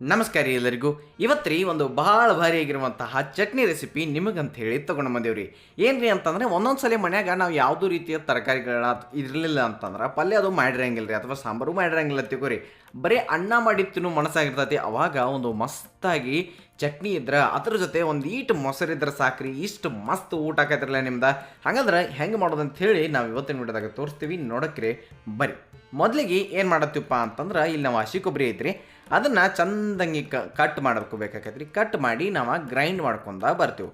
ನಮಸ್ಕಾರ ರೀ ಎಲ್ಲರಿಗೂ. ಇವತ್ತು ರೀ ಒಂದು ಭಾಳ ಭಾರಿ ಆಗಿರುವಂತಹ ಚಟ್ನಿ ರೆಸಿಪಿ ನಿಮಗಂತ ಹೇಳಿ ತೊಗೊಂಡು ಬಂದೇವ್ರಿ. ಏನ್ರಿ ಅಂತಂದ್ರೆ ಒಂದೊಂದು ಮನ್ಯಾಗ ನಾವು ಯಾವುದೂ ರೀತಿಯ ತರಕಾರಿಗಳ ಇರಲಿಲ್ಲ ಅಂತಂದ್ರೆ ಪಲ್ಯ ಅದು ಮಾಡಿರಂಗಿಲ್ಲ ರೀ ಅಥವಾ ಸಾಂಬಾರು ಮಾಡಿರಂಗಿಲ್ಲ ತಿಳ್ಕೊರಿ ಬರೀ ಅನ್ನ ತಿನ್ನು ಮನಸ್ಸಾಗಿರ್ತೈತಿ. ಅವಾಗ ಒಂದು ಮಸ್ತಾಗಿ ಚಟ್ನಿ ಇದ್ರೆ ಅದ್ರ ಜೊತೆ ಒಂದು ಈಟ್ ಮೊಸರು ಇದ್ರೆ ಸಾಕ್ರಿ. ಇಷ್ಟು ಮಸ್ತ್ ಊಟ ಆಕೈತ್ರಲ್ಲ ನಿಮ್ದು. ಹಾಗಾದ್ರೆ ಹೆಂಗೆ ಮಾಡೋದು ಅಂತ ಹೇಳಿ ನಾವು ಇವತ್ತಿನ ವಿಡಿಯೋದಾಗ ತೋರಿಸ್ತೀವಿ. ನೋಡಕ್ರಿ ಬರೀ. ಮೊದಲಿಗೆ ಏನು ಮಾಡತ್ತೀವಪ್ಪ ಅಂತಂದ್ರೆ ಇಲ್ಲಿ ನಾವು ಹಸಿ ಕೊಬ್ಬರಿ ಐತ್ರಿ. ಅದನ್ನು ಚಂದಂಗಿ ಕಟ್ ಮಾಡ್ಕೋಬೇಕಾಕೈತಿ ರೀ ಕಟ್ ಮಾಡಿ ನಾವು ಗ್ರೈಂಡ್ ಮಾಡ್ಕೊಂಡ ಬರ್ತೀವಿ.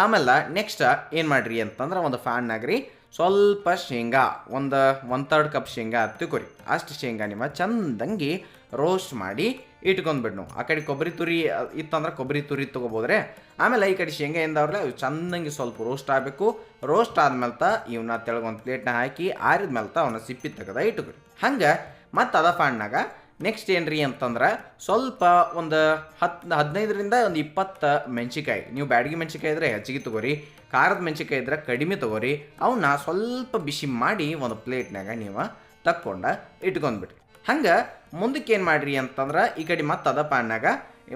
ಆಮೇಲೆ ನೆಕ್ಸ್ಟ್ ಏನು ಮಾಡಿರಿ ಅಂತಂದ್ರೆ ಒಂದು ಫ್ಯಾನ್ನಾಗ ರೀ ಸ್ವಲ್ಪ ಶೇಂಗಾ, ಒಂದು ಒನ್ ತರ್ಡ್ ಕಪ್ ಶೇಂಗಾ ತಿಕೋರಿ ಅಷ್ಟು ಶೇಂಗಾ ನಿಮ್ಮ ಚಂದಂಗಿ ರೋಸ್ಟ್ ಮಾಡಿ ಇಟ್ಕೊಂಡ್ಬಿಡ್ ನಾವು ಆ ಕಡೆ ಕೊಬ್ಬರಿ ತುರಿ ಇತ್ತಂದ್ರೆ ಕೊಬ್ಬರಿ ತುರಿ ತೊಗೋಬೋದ್ರೆ. ಆಮೇಲೆ ಈ ಕಡೆ ಶೇಂಗಾ ಎಂದವ್ರಲ್ಲ ಇವು ಚಂದಂಗಿ ಸ್ವಲ್ಪ ರೋಸ್ಟ್ ಆಗಬೇಕು. ರೋಸ್ಟ್ ಆದ್ಮೇಲೆ ತ ಇವನ್ನ ತೆಳಗೆ ಒಂದು ಪ್ಲೇಟ್ನ ಹಾಕಿ ಆರಿದ ಮೇಲೆ ತ ಅವನ್ನ ಸಿಪ್ಪಿ ತೆಗೆದ ಇಟ್ಕೊರಿ. ಹಂಗೆ ಮತ್ತು ಅದ ಫಾಣ್ಣಾಗ ನೆಕ್ಸ್ಟ್ ಏನ್ರಿ ಅಂತಂದ್ರೆ ಸ್ವಲ್ಪ ಒಂದು ಹತ್ತು ಹದಿನೈದರಿಂದ ಒಂದು ಇಪ್ಪತ್ತು ಮೆಣಸಿಕಾಯಿ ನೀವು ಬ್ಯಾಡಗಿ ಮೆಣಸಿಕಾಯಿ ಇದ್ರೆ ಹೆಚ್ಚಿಗೆ ತಗೋರಿ. ಖಾರದ ಮೆಣಸಿಕಾಯಿ ಇದ್ರೆ ಕಡಿಮೆ ತಗೋರಿ. ಅವನ್ನ ಸ್ವಲ್ಪ ಬಿಸಿ ಮಾಡಿ ಒಂದು ಪ್ಲೇಟ್ನಾಗ ನೀವು ತಕ್ಕೊಂಡು ಇಟ್ಕೊಂಡ್ಬಿಡ್ರಿ. ಹಂಗೆ ಮುಂದಕ್ಕೆ ಏನು ಮಾಡ್ರಿ ಅಂತಂದ್ರೆ ಈ ಕಡೆ ಮತ್ತೆ ಅದ ಪಾನ್ನಾಗ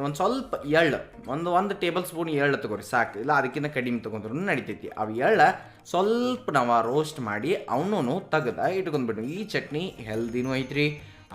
ಒಂದು ಸ್ವಲ್ಪ ಎಳ್ಳು, ಒಂದು ಒಂದು ಟೇಬಲ್ ಸ್ಪೂನ್ ಎಳ್ಳು ತಗೋರಿ ಸಾಕು. ಇಲ್ಲ ಅದಕ್ಕಿಂತ ಕಡಿಮೆ ತೊಗೊಂಡ್ರು ನಡಿತೈತಿ. ಅವು ಎಳ್ಳ ಸ್ವಲ್ಪ ನಾವು ರೋಸ್ಟ್ ಮಾಡಿ ಅವನು ತೆಗ್ದು ಇಟ್ಕೊಂಡ್ಬಿಡ್ರಿ. ಈ ಚಟ್ನಿ ಹೆಲ್ದಿನೂ ಐತ್ರಿ.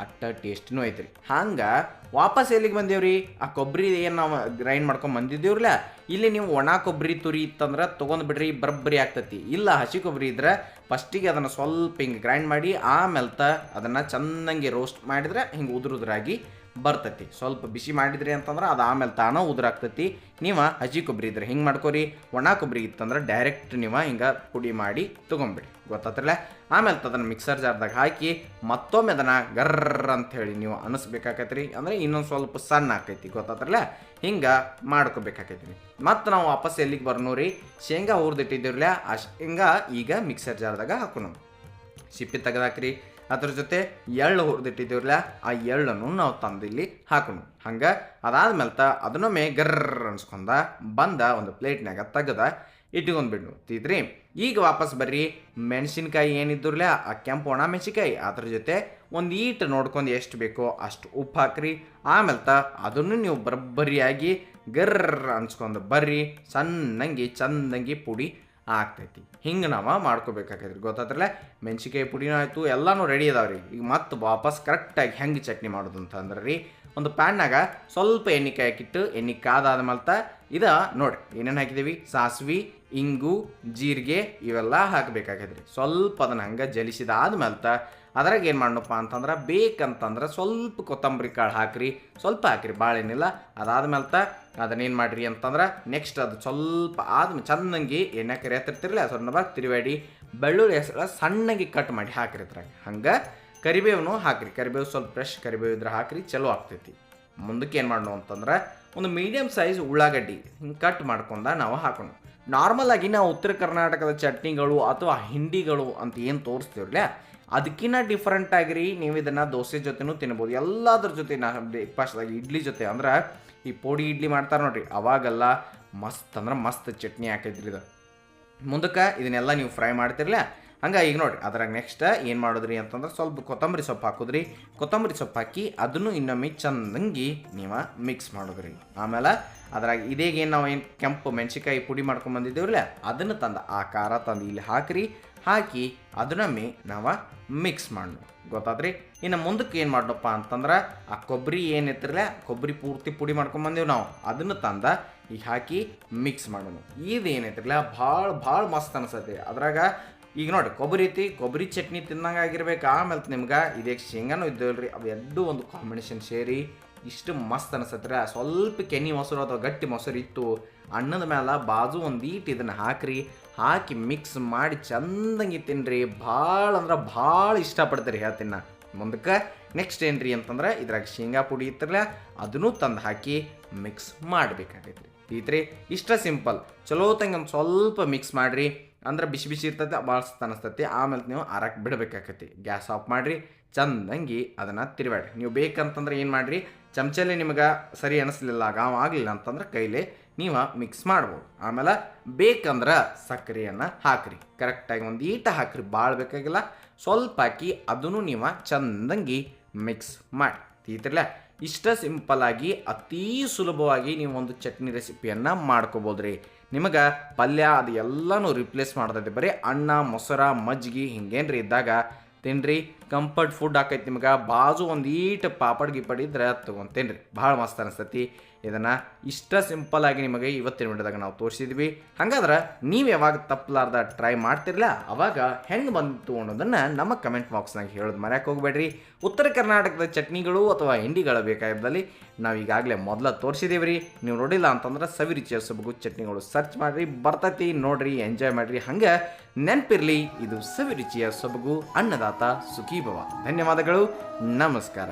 ಅಟ್ಟ ಟೇಸ್ಟ್ನೂ ಐತ್ರಿ. ಹಂಗೆ ವಾಪಸ್ ಎಲ್ಲಿಗೆ ಬಂದೇವ್ರಿ? ಆ ಕೊಬ್ಬರಿ ಏನು ನಾವು ಗ್ರೈಂಡ್ ಮಾಡ್ಕೊಂಡು ಬಂದಿದ್ದೇವ್ರಲ್ಲ, ಇಲ್ಲಿ ನೀವು ಒಣ ಕೊಬ್ಬರಿ ತುರಿ ಇತ್ತಂದ್ರೆ ತೊಗೊಂಡು ಬಿಡ್ರಿ, ಬರಬ್ಬರಿ ಆಗ್ತತಿ. ಇಲ್ಲ ಹಸಿ ಕೊಬ್ಬರಿ ಇದ್ರೆ ಫಸ್ಟಿಗೆ ಅದನ್ನು ಸ್ವಲ್ಪ ಹಿಂಗೆ ಗ್ರೈಂಡ್ ಮಾಡಿ ಆಮೇಲೆ ತ ಅದನ್ನು ಚೆನ್ನಾಗಿ ರೋಸ್ಟ್ ಮಾಡಿದ್ರೆ ಹಿಂಗೆ ಉದುರು ಉದುರಾಗಿ ಬರ್ತೈತಿ. ಸ್ವಲ್ಪ ಬಿಸಿ ಮಾಡಿದ್ರಿ ಅಂತಂದ್ರೆ ಅದು ಆಮೇಲೆ ತಾನ ಉದುರಾಗ್ತೈತಿ. ನೀವು ಹಸಿ ಕೊಬ್ಬರಿ ಇದ್ರೆ ಹಿಂಗೆ ಮಾಡ್ಕೊರಿ? ಒಣ ಕೊಬ್ಬರಿ ಇತ್ತಂದ್ರೆ ಡೈರೆಕ್ಟ್ ನೀವು ಹಿಂಗೆ ಪುಡಿ ಮಾಡಿ ತೊಗೊಂಬಿಡಿ. ಗೊತ್ತಾತ್ರಲ್ಲ ಆಮೇಲೆ ಅದನ್ನು ಮಿಕ್ಸರ್ ಜಾರ್ದಾಗ ಹಾಕಿ ಮತ್ತೊಮ್ಮೆ ಅದನ್ನು ಗರ್ರ ಅಂತ ಹೇಳಿ ನೀವು ಅನಿಸ್ಬೇಕಾಕೈತ್ರಿ. ಅಂದರೆ ಇನ್ನೊಂದು ಸ್ವಲ್ಪ ಸಣ್ಣ ಆಕೈತಿ. ಗೊತ್ತಾತ್ರಲ್ಲ ಹಿಂಗೆ ಮಾಡ್ಕೋಬೇಕಾಕೈತಿ ಮತ್ತು ನಾವು ವಾಪಸ್ ಎಲ್ಲಿಗೆ ಬರ್ನೋರಿ? ಶೇಂಗಾ ಹುರಿದಿಟ್ಟಿದ್ದೀವ್ರಲ್ಲ ಆ ಶೇಂಗಾ ಈಗ ಮಿಕ್ಸರ್ ಜಾರ್ದಾಗ ಹಾಕೋಣ ಸಿಪ್ಪಿ ತೆಗೆದಾಕ್ರಿ. ಅದ್ರ ಜೊತೆ ಎಳ್ಳು ಹುರಿದಿಟ್ಟಿದ್ದೀವ್ರಲ್ಲ, ಆ ಎಳ್ಳನ್ನು ನಾವು ತಂದು ಇಲ್ಲಿ ಹಾಕೋಣ. ಹಂಗೆ ಅದಾದ್ಮೇಲೆ ತ ಅದನ್ನೊಮ್ಮೆ ಗರ್ರ ಅನ್ಸ್ಕೊಂಡ ಬಂದ ಒಂದು ಪ್ಲೇಟ್ನಾಗ ತೆಗೆದ ಇಟ್ಕೊಂಡ್ಬಿಡ್ನು. ತಿದ್ರಿ, ಈಗ ವಾಪಸ್ ಬರ್ರಿ. ಮೆಣಸಿನ್ಕಾಯಿ ಏನಿದ್ರಲ್ಲ ಆ ಕೆಂಪು ಒಣ ಮೆಣಸಿನ್ಕಾಯಿ. ಅದ್ರ ಜೊತೆ ಒಂದು ಈಟ್ ನೋಡ್ಕೊಂಡು ಎಷ್ಟು ಬೇಕೋ ಅಷ್ಟು ಉಪ್ಪು ಹಾಕ್ರಿ. ಆಮೇಲೆ ತ ಅದನ್ನು ನೀವು ಬರಬ್ಬರಿಯಾಗಿ ಗರ್ರ ಅನ್ಸ್ಕೊಂಡು ಬರ್ರಿ. ಸಣ್ಣಂಗಿ ಚಂದಂಗಿ ಪುಡಿ ಆಗ್ತೈತಿ. ಹಿಂಗೆ ನಾವು ಮಾಡ್ಕೋಬೇಕಾಗೈತ್ರಿ. ಗೊತ್ತಾದ್ರಲ್ಲೇ ಮೆಣಸಿಕಾಯಿ ಪುಡಿನೂ ಆಯಿತು, ಎಲ್ಲನೂ ರೆಡಿ ಅದಾವ್ರಿ. ಈಗ ಮತ್ತೆ ವಾಪಸ್ ಕರೆಕ್ಟಾಗಿ ಹೆಂಗೆ ಚಟ್ನಿ ಮಾಡೋದು ಅಂತ ಅಂದ್ರೆ ರೀ ಒಂದು ಪ್ಯಾನ್ನಾಗ ಸ್ವಲ್ಪ ಎಣ್ಣೆ ಹಾಕಿಟ್ಟು ಎಣ್ಣೆ ಕಾದಾದ ಮಲ್ತ ಇದ ನೋಡಿ, ಏನೇನು ಹಾಕಿದ್ದೀವಿ ಸಾಸ್ವಿ, ಇಂಗು, ಜೀರಿಗೆ ಇವೆಲ್ಲ ಹಾಕಬೇಕಾಗೈತ್ರಿ ಸ್ವಲ್ಪ ಅದನ್ನ ಹಂಗೆ ಜಲಿಸಿದಾದ ತ ಅದ್ರಾಗ ಏನು ಮಾಡಣಪ್ಪ ಅಂತಂದ್ರೆ ಬೇಕಂತಂದ್ರೆ ಸ್ವಲ್ಪ ಕೊತ್ತಂಬರಿ ಕಾಳು ಹಾಕ್ರಿ. ಸ್ವಲ್ಪ ಹಾಕ್ರಿ ಭಾಳ ಏನಿಲ್ಲ. ಅದಾದ್ಮೇಲೆ ತ ಅದನ್ನೇನು ಮಾಡ್ರಿ ಅಂತಂದ್ರೆ ನೆಕ್ಸ್ಟ್ ಅದು ಸ್ವಲ್ಪ ಆದ್ಮೇಲೆ ಚಂದಂಗಿ ಎಣ್ಣೆ ಕರಿ ಹತ್ತಿರ್ತಿರಲಿ ಸ್ವಲ್ಪ ತಿರುವಾಡಿ ಬೆಳ್ಳುಳ್ಳಿ ಹೆಸರು ಸಣ್ಣಗೆ ಕಟ್ ಮಾಡಿ ಹಾಕ್ರಿ ಅದ್ರಾಗ ಹಂಗೆ ಕರಿಬೇವನು ಹಾಕ್ರಿ. ಕರಿಬೇವು ಸ್ವಲ್ಪ ಫ್ರೆಶ್ ಕರಿಬೇವು ಇದ್ರೆ ಹಾಕ್ರಿ, ಚಲೋ ಆಗ್ತೈತಿ. ಮುಂದಕ್ಕೆ ಏನು ಮಾಡೋಣ ಅಂತಂದ್ರೆ ಒಂದು ಮೀಡಿಯಮ್ ಸೈಜ್ ಉಳ್ಳಾಗಡ್ಡಿ ಹಿಂಗೆ ಕಟ್ ಮಾಡ್ಕೊಂಡ ನಾವು ಹಾಕೋಣ. ನಾರ್ಮಲಾಗಿ ನಾವು ಉತ್ತರ ಕರ್ನಾಟಕದ ಚಟ್ನಿಗಳು ಅಥವಾ ಹಿಂಡಿಗಳು ಅಂತ ಏನು ತೋರಿಸ್ತೀವ್ರಲ್ಲ ಅದಕ್ಕಿಂತ ಡಿಫ್ರೆಂಟ್ ಆಗಿರಿ ನೀವು ಇದನ್ನು ದೋಸೆ ಜೊತೆನೂ ತಿನ್ಬೋದು. ಎಲ್ಲದ್ರ ಜೊತೆ ನಾ ಬ್ರೇಕ್ಫಾಸ್ಟ್ದಾಗ ಇಡ್ಲಿ ಜೊತೆ ಅಂದ್ರೆ ಈ ಪೋಡಿ ಇಡ್ಲಿ ಮಾಡ್ತಾರೆ ನೋಡ್ರಿ, ಅವಾಗೆಲ್ಲ ಮಸ್ತ್ ಅಂದ್ರೆ ಮಸ್ತ್ ಚಟ್ನಿ ಹಾಕೈತ್ರಿ ಇದು. ಮುಂದಕ್ಕೆ ಇದನ್ನೆಲ್ಲ ನೀವು ಫ್ರೈ ಮಾಡ್ತಿರಲ್ಲ ಹಂಗೆ ಈಗ ನೋಡಿರಿ, ಅದ್ರಾಗ ನೆಕ್ಸ್ಟ್ ಏನು ಮಾಡಿದ್ರಿ ಅಂತಂದ್ರೆ ಸ್ವಲ್ಪ ಕೊತ್ತಂಬರಿ ಸೊಪ್ಪು ಹಾಕಿದ್ರಿ. ಕೊತ್ತಂಬರಿ ಸೊಪ್ಪು ಹಾಕಿ ಅದನ್ನು ಇನ್ನೊಮ್ಮೆ ಚಂದಂಗಿ ನೀವು ಮಿಕ್ಸ್ ಮಾಡಿದ್ರಿ. ಆಮೇಲೆ ಅದ್ರಾಗ ಇದೇಗ ಏನು ನಾವು ಏನು ಕೆಂಪು ಮೆಣಸಿಕಾಯಿ ಪುಡಿ ಮಾಡ್ಕೊಂಡು ಬಂದಿದ್ದೇವ್ರಲ್ಲ, ಅದನ್ನು ತಂದು ಆ ಖಾರ ತಂದು ಇಲ್ಲಿ ಹಾಕಿರಿ. ಹಾಕಿ ಅದನ್ನೊಮ್ಮೆ ನಾವು ಮಿಕ್ಸ್ ಮಾಡೋಣ ಗೊತ್ತಾದ್ರಿ? ಇನ್ನು ಮುಂದಕ್ಕೆ ಏನು ಮಾಡಪ್ಪ ಅಂತಂದ್ರೆ ಆ ಕೊಬ್ಬರಿ ಏನಿತ್ತಿರಲ್ಲ ಕೊಬ್ಬರಿ ಪೂರ್ತಿ ಪುಡಿ ಮಾಡ್ಕೊಂಡು ಬಂದೇವು ನಾವು. ಅದನ್ನು ತಂದ ಈಗ ಹಾಕಿ ಮಿಕ್ಸ್ ಮಾಡೋಣ ಇದು ಏನೈತಿರಲ್ಲ ಭಾಳ ಭಾಳ ಮಸ್ತ್ ಅನಿಸತ್ತೆ. ಅದ್ರಾಗ ಈಗ ನೋಡಿ, ಕೊಬ್ಬರಿ ಐತಿ, ಕೊಬ್ಬರಿ ಚಟ್ನಿ ತಿನ್ನಂಗೆ ಆಗಿರ್ಬೇಕು. ಆಮೇಲೆ ನಿಮ್ಗೆ ಇದೇ ಶೇಂಗಾನು ಇದ್ದೇವಲ್ರಿ ಅವು ಒಂದು ಕಾಂಬಿನೇಷನ್ ಸೇರಿ ಇಷ್ಟು ಮಸ್ತ್ ಅನಿಸತ್ರ. ಸ್ವಲ್ಪ ಕೆನಿ ಮೊಸರು ಅಥವಾ ಗಟ್ಟಿ ಮೊಸರು ಇತ್ತು, ಅನ್ನದ ಮೇಲೆ ಬಾಜು ಒಂದು ಈಟ್ ಇದನ್ನು ಹಾಕ್ರಿ. ಹಾಕಿ ಮಿಕ್ಸ್ ಮಾಡಿ ಚಂದಂಗೆ ತಿನ್ರಿ. ಭಾಳ ಅಂದ್ರೆ ಭಾಳ ಇಷ್ಟಪಡ್ತೀರಿ ಹೇಳ್ತೀನಿ ಮುಂದಕ್ಕೆ. ನೆಕ್ಸ್ಟ್ ಏನ್ರಿ ಅಂತಂದ್ರೆ ಇದ್ರಾಗ ಶೇಂಗಾ ಪುಡಿ ಇತ್ತಲ್ಲ ಅದನ್ನು ತಂದು ಹಾಕಿ ಮಿಕ್ಸ್ ಮಾಡಬೇಕಾಗೈತ್ರಿ. ಈತ್ರಿ ಇಷ್ಟ ಸಿಂಪಲ್. ಚಲೋ ತಂಗ ಒಂದು ಸ್ವಲ್ಪ ಮಿಕ್ಸ್ ಮಾಡಿರಿ. ಅಂದ್ರೆ ಬಿಸಿ ಬಿಸಿ ಇರ್ತೈತೆ ಭಾಳ ಅನಿಸ್ತೈತಿ. ಆಮೇಲೆ ನೀವು ಆರಕ್ಕೆ ಬಿಡಬೇಕಾಕತಿ ಗ್ಯಾಸ್ ಆಫ್ ಮಾಡಿರಿ, ಚಂದಂಗಿ ಅದನ್ನು ತಿರುವಾಡಿ ನೀವು ಬೇಕಂತಂದ್ರೆ ಏನು ಮಾಡಿರಿ, ಚಮಚಲ್ಲಿ ನಿಮಗೆ ಸರಿ ಅನಿಸ್ಲಿಲ್ಲ, ಗಾವ್ ಆಗಲಿಲ್ಲ ಅಂತಂದ್ರೆ ಕೈಲಿ ನೀವು ಮಿಕ್ಸ್ ಮಾಡ್ಬೋದು. ಆಮೇಲೆ ಬೇಕಂದ್ರೆ ಸಕ್ಕರೆಯನ್ನು ಹಾಕ್ರಿ. ಕರೆಕ್ಟಾಗಿ ಒಂದು ಈಟ ಹಾಕ್ರಿ ಭಾಳ ಬೇಕಾಗಿಲ್ಲ. ಸ್ವಲ್ಪ ಹಾಕಿ ಅದನ್ನು ನೀವು ಚಂದಂಗಿ ಮಿಕ್ಸ್ ಮಾಡಿ ತೀತಿರ್ಲ ಇಷ್ಟ ಆಗಿ ಅತೀ ಸುಲಭವಾಗಿ ನೀವು ಒಂದು ಚಟ್ನಿ ರೆಸಿಪಿಯನ್ನು ಮಾಡ್ಕೋಬೋದ್ರಿ. ನಿಮಗೆ ಪಲ್ಯ ಅದು ಎಲ್ಲನೂ ರಿಪ್ಲೇಸ್ ಮಾಡ್ತೈತೆ ಬರೀ ಅನ್ನ, ಮೊಸರ ಮಜ್ಜಿಗೆ ಹಿಂಗೇನ್ರಿ ಇದ್ದಾಗ ತಿನ್ರಿ. ಕಂಫರ್ಟ್ ಫುಡ್ ಆಕೈತಿ ನಿಮ್ಗೆ. ಬಾಜು ಒಂದು ಈಟ್ ಪಾಪಡ್ ಗಿಪಡ್ ಇದ್ರೆ ತೊಗೊಂತೇನ್ರಿ. ಭಾಳ ಮಸ್ತ್ ಅನಿಸ್ತೈತಿ. ಇದನ್ನು ಇಷ್ಟ ಸಿಂಪಲ್ ಆಗಿ ನಿಮಗೆ ಇವತ್ತಿನ ವಿಡಿಯೋದಾಗ ನಾವು ತೋರಿಸಿದ್ವಿ. ಹಾಗಾದ್ರೆ ನೀವು ಯಾವಾಗ ತಪ್ಪಲಾರ್ದ ಟ್ರೈ ಮಾಡ್ತಿರಲ್ಲ ಅವಾಗ ಹೆಂಗೆ ಬಂತು ಅನ್ನೋದನ್ನು ನಮ್ಮ ಕಮೆಂಟ್ ಬಾಕ್ಸ್ನಾಗ ಹೇಳೋದು ಮರ್ಯಾಕೆ ಹೋಗ್ಬೇಡ್ರಿ. ಉತ್ತರ ಕರ್ನಾಟಕದ ಚಟ್ನಿಗಳು ಅಥವಾ ಹಿಂಡಿಗಳು ಬೇಕಾಗಿದ್ದಲ್ಲಿ ನಾವು ಈಗಾಗಲೇ ಮೊದಲ ತೋರಿಸಿದ್ದೀವಿ ರೀ ನೀವು ನೋಡಿಲ್ಲ ಅಂತಂದ್ರೆ ಸವಿರುಚಿಯ ಸೊಬಗು ಚಟ್ನಿಗಳು ಸರ್ಚ್ ಮಾಡಿರಿ, ಬರ್ತೈತಿ, ನೋಡ್ರಿ ಎಂಜಾಯ್ ಮಾಡಿರಿ. ಹಂಗೆ ನೆನಪಿರಲಿ, ಇದು ಸವಿ ರುಚಿಯ ಸೊಬಗು ಅನ್ನದಾತ ಸುಖೀಭವ ಧನ್ಯವಾದಗಳು. ನಮಸ್ಕಾರ.